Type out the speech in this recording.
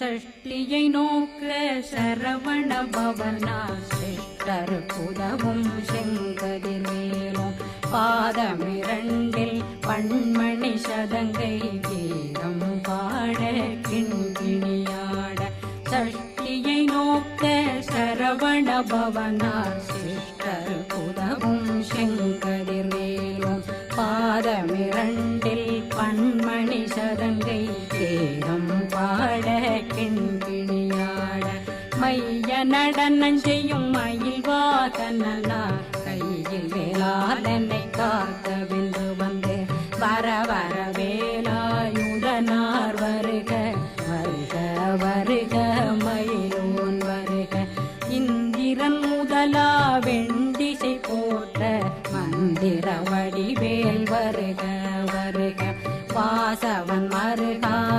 சஷ்டியை நோக்க சரவண பவனா சிஷ்டர் புதவும் செங்கதிர்வேலும் பாதமிரண்டில் பண்மணி சதங்கை கீதம் பாட கிண்கிணியாட. சஷ்டியை நோக்க சரவண பவனா சிஷ்டர் புதவும் செங்கதிர்வேலும் பாதமிரண்டில் பண்மணி சதங்கை கேரம் மைய நடனம் செய்யும் மயில் வாதனா கையில் வேளாதனை காக்க வென்று வந்து வர வர வேலாயுதனார் வருக வருக வருக மயிலோன் வருக. இந்திரன் முதலா வெண்டிசை போட்ட மந்திர வடிவேல் வருக வருக. வாசவன் மருகா